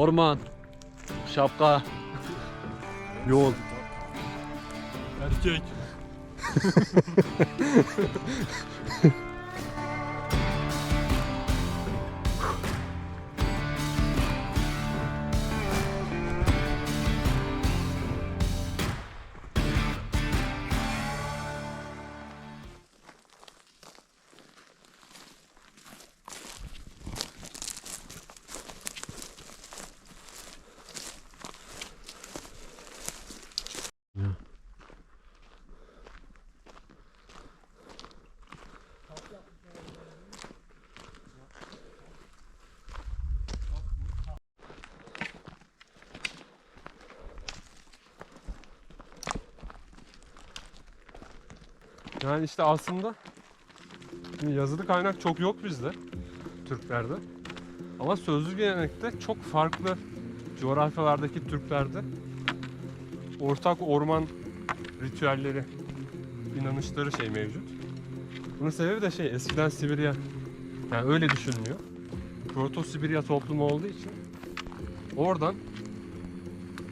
orman, şapka, yol. Erkek. Yani işte aslında yazılı kaynak çok yok bizde Türklerde. Ama sözlü gelenekte çok farklı coğrafyalardaki Türklerde ortak orman ritüelleri, inanışları şey mevcut. Bunun sebebi de şey eskiden Sibirya yani öyle düşünülüyor. Proto Sibirya toplumu olduğu için oradan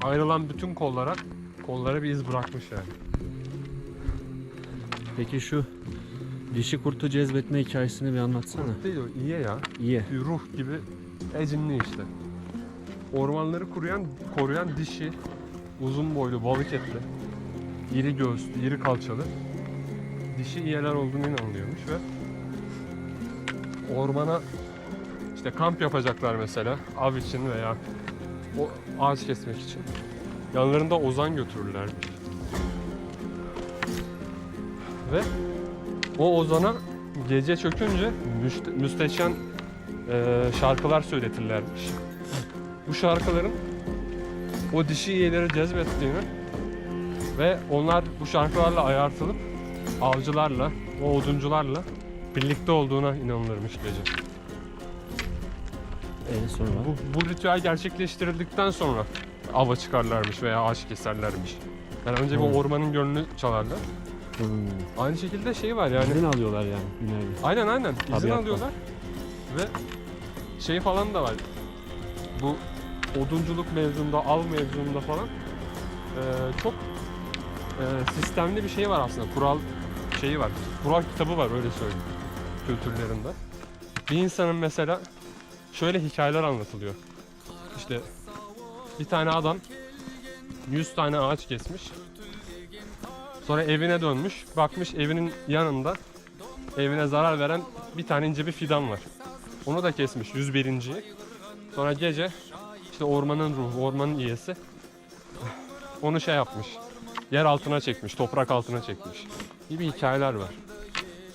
ayrılan bütün kollara kollara bir iz bırakmış yani. Peki şu dişi kurtu cezbetme hikayesini bir anlatsana. Değil o iye ya. İyi. Bir ruh gibi ecinli işte. Ormanları koruyan, koruyan dişi, uzun boylu, balık etli, iri göğüslü, iri kalçalı dişi iyeler olduğunu inanılıyormuş ve ormana işte kamp yapacaklar mesela av için veya o ağaç kesmek için. Yanlarında ozan götürürlermiş. Ve o ozana gece çökünce müste- müsteşen e, şarkılar söyletirlermiş. Bu şarkıların o dişi iyileri cezbettiğini ve onlar bu şarkılarla ayartılıp avcılarla, o oduncularla birlikte olduğuna inanılırmış gece. Ee, sonra? Bu, bu ritüel gerçekleştirildikten sonra ava çıkarlarmış veya ağaç keserlermiş. Yani önce Hmm. bu ormanın gönlünü çalarlar. Hmm. Aynı şekilde şey var yani. İzin alıyorlar yani nevi. Aynen aynen. İzin Tabiattan. alıyorlar. Ve şey falan da var. Bu odunculuk mevzunda, av mevzunda falan eee, çok eee, sistemli bir şey var aslında. Kural şeyi var. Kural kitabı var öyle söyleyeyim. Kültürlerinde. Bir insanın mesela şöyle hikayeler anlatılıyor. İşte bir tane adam 100 tane ağaç kesmiş. Sonra evine dönmüş. Bakmış evinin yanında evine zarar veren bir tane ince bir fidan var. Onu da kesmiş 101.yi. Sonra gece işte ormanın ruhu, ormanın iyisi onu şey yapmış. Yer altına çekmiş, toprak altına çekmiş. Gibi hikayeler var.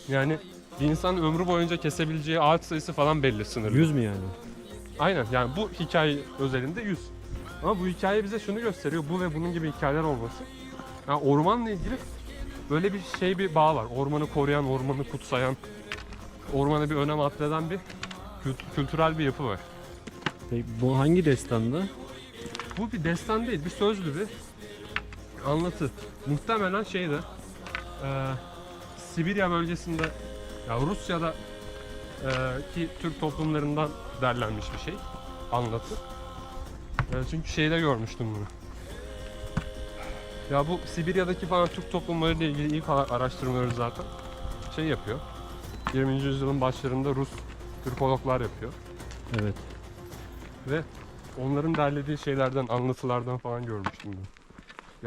Yani bir insan ömrü boyunca kesebileceği ağaç sayısı falan belli sınırlı. Yüz mü yani? Aynen yani bu hikaye özelinde 100. Ama bu hikaye bize şunu gösteriyor. Bu ve bunun gibi hikayeler olması. Yani ormanla ilgili böyle bir şey bir bağ var. Ormanı koruyan, ormanı kutsayan, ormana bir önem atfeden bir kült- kültürel bir yapı var. Peki, bu hangi destanda? Bu bir destan değil, bir sözlü bir anlatı. Muhtemelen şeyde eee, Sibirya bölgesinde ya Rusya'da eee, ki Türk toplumlarından derlenmiş bir şey anlatı. Eee, çünkü şeyde görmüştüm bunu. Ya bu Sibirya'daki falan Türk toplumları ile ilgili ilk ara- araştırmaları zaten şey yapıyor. 20. yüzyılın başlarında Rus Türkologlar yapıyor. Evet. Ve onların derlediği şeylerden, anlatılardan falan görmüştüm ben.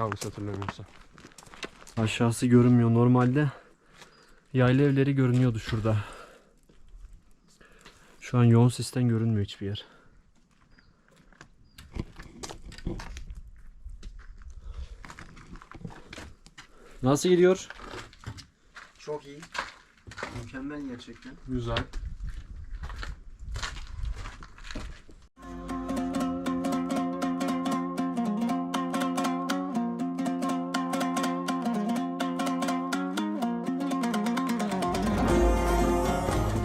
Yanlış hatırlamıyorsam. Aşağısı görünmüyor. Normalde yayla evleri görünüyordu şurada. Şu an yoğun sistem görünmüyor hiçbir yer. Nasıl gidiyor? Çok iyi. Mükemmel gerçekten. Güzel.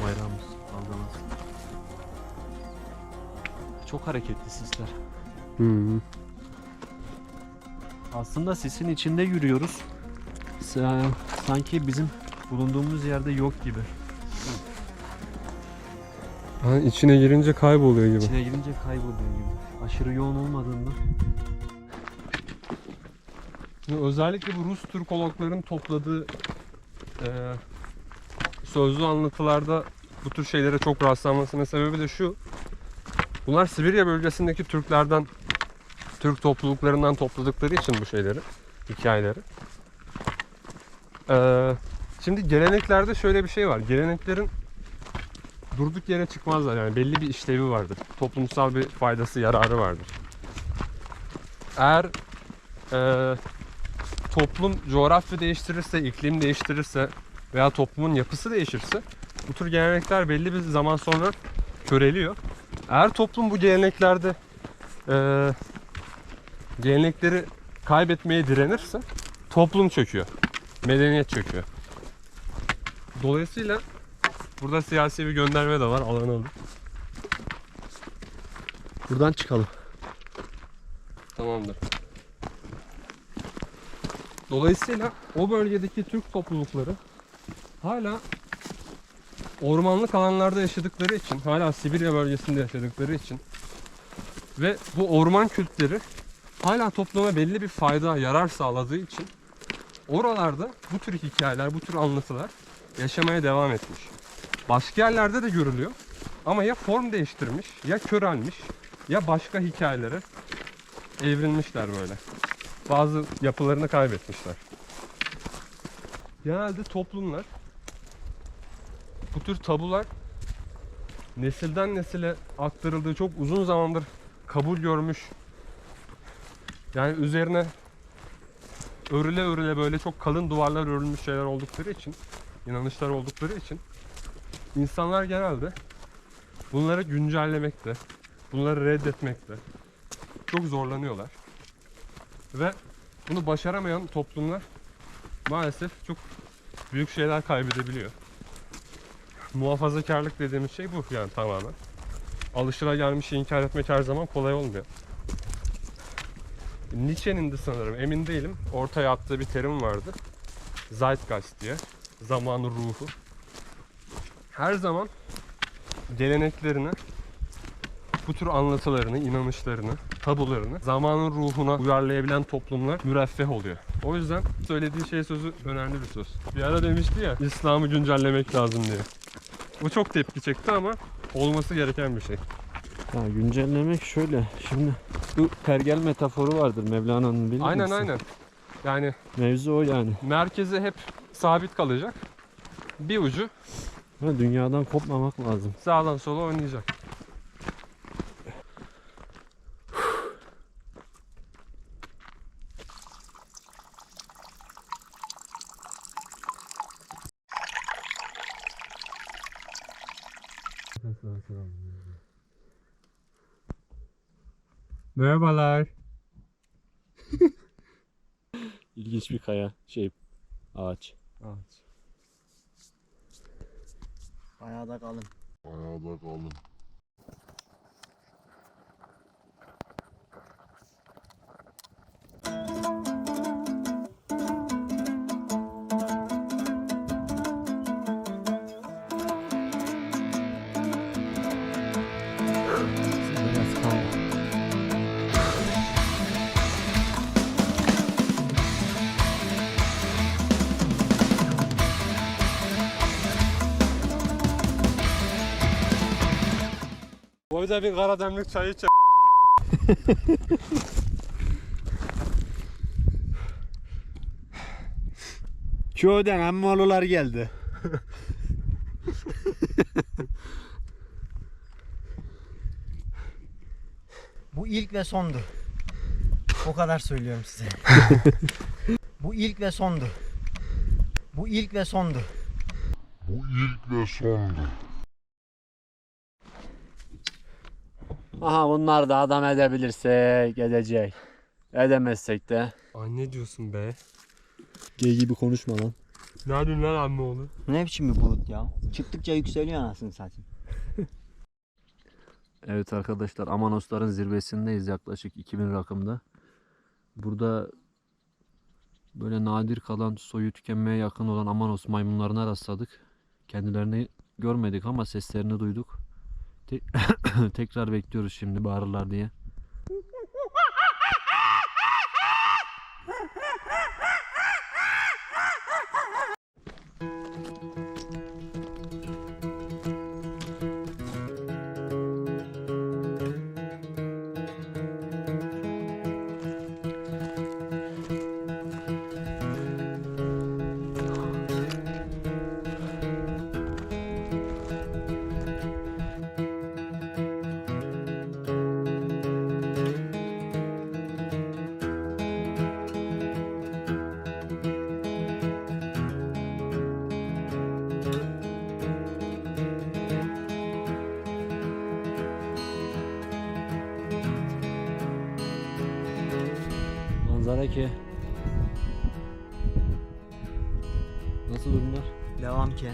Bayrağımız aldığımız. Çok hareketli sisler. Aslında sisin içinde yürüyoruz. Sa- Sanki bizim bulunduğumuz yerde yok gibi. Yani içine girince kayboluyor gibi. İçine girince kayboluyor gibi. Aşırı yoğun olmadığında. Şimdi özellikle bu Rus Türkologların topladığı e, sözlü anlatılarda bu tür şeylere çok rastlanmasının sebebi de şu. Bunlar Sibirya bölgesindeki Türklerden, Türk topluluklarından topladıkları için bu şeyleri, hikayeleri. E, şimdi geleneklerde şöyle bir şey var. Geleneklerin durduk yere çıkmazlar yani belli bir işlevi vardır. Toplumsal bir faydası, yararı vardır. Eğer e, toplum coğrafya değiştirirse, iklim değiştirirse veya toplumun yapısı değişirse bu tür gelenekler belli bir zaman sonra köreliyor. Eğer toplum bu geleneklerde eee, gelenekleri kaybetmeye direnirse toplum çöküyor. Medeniyet çöküyor. Dolayısıyla burada siyasi bir gönderme de var. Alan alın. Buradan çıkalım. Tamamdır. Dolayısıyla o bölgedeki Türk toplulukları hala ormanlık alanlarda yaşadıkları için, hala Sibirya bölgesinde yaşadıkları için ve bu orman kültleri hala topluma belli bir fayda, yarar sağladığı için oralarda bu tür hikayeler, bu tür anlatılar yaşamaya devam etmiş. Başka yerlerde de görülüyor ama ya form değiştirmiş, ya körelmiş, ya başka hikayelere evrilmişler böyle. Bazı yapılarını kaybetmişler. Genelde toplumlar bu tür tabular nesilden nesile aktarıldığı çok uzun zamandır kabul görmüş. Yani üzerine örüle örüle böyle çok kalın duvarlar örülmüş şeyler oldukları için, inanışlar oldukları için insanlar genelde bunları güncellemekte, bunları reddetmekte çok zorlanıyorlar. Ve bunu başaramayan toplumlar maalesef çok büyük şeyler kaybedebiliyor. Muhafazakarlık dediğimiz şey bu yani tamamen. Alışılagelmişi inkar etmek her zaman kolay olmuyor. Nietzsche'nin de sanırım emin değilim ortaya attığı bir terim vardı. Zeitgeist diye. Zamanın ruhu. Her zaman geleneklerini bu tür anlatılarını, inanışlarını, tabularını zamanın ruhuna uyarlayabilen toplumlar müreffeh oluyor. O yüzden söylediği şey sözü önemli bir söz. Bir ara demişti ya İslam'ı güncellemek lazım diye. Bu çok tepki çekti ama olması gereken bir şey. Ya güncellemek şöyle. Şimdi bu pergel metaforu vardır Mevlana'nın bilir Aynen misin? aynen. Yani Mevzu o yani. merkezi hep sabit kalacak. Bir ucu Ha, dünyadan kopmamak lazım. sağdan sola oynayacak. Merhabalar. İlginç bir kaya, şey, ağaç. Bayağı da kalın. Biraz Burada bir kara demlik çay iç. Köyden emmoğlular geldi. Bu ilk ve sondu. O kadar söylüyorum size. Bu ilk ve sondu. Bu ilk ve sondu. Aha bunlar da adam edebilirsek edecek. Edemezsek de. Ay ne diyorsun be? Gey gibi konuşma lan. Nerede lan amme oğlu? Ne biçim bir bulut ya? Çıktıkça yükseliyor anasını satayım. Evet arkadaşlar Amanosların zirvesindeyiz yaklaşık 2000 rakımda. Burada böyle nadir kalan soyu tükenmeye yakın olan Amanos maymunlarına rastladık. Kendilerini görmedik ama seslerini duyduk. Te- tekrar bekliyoruz şimdi bağırırlar diye. Manzara ki. Nasıl durumlar? Devam ki.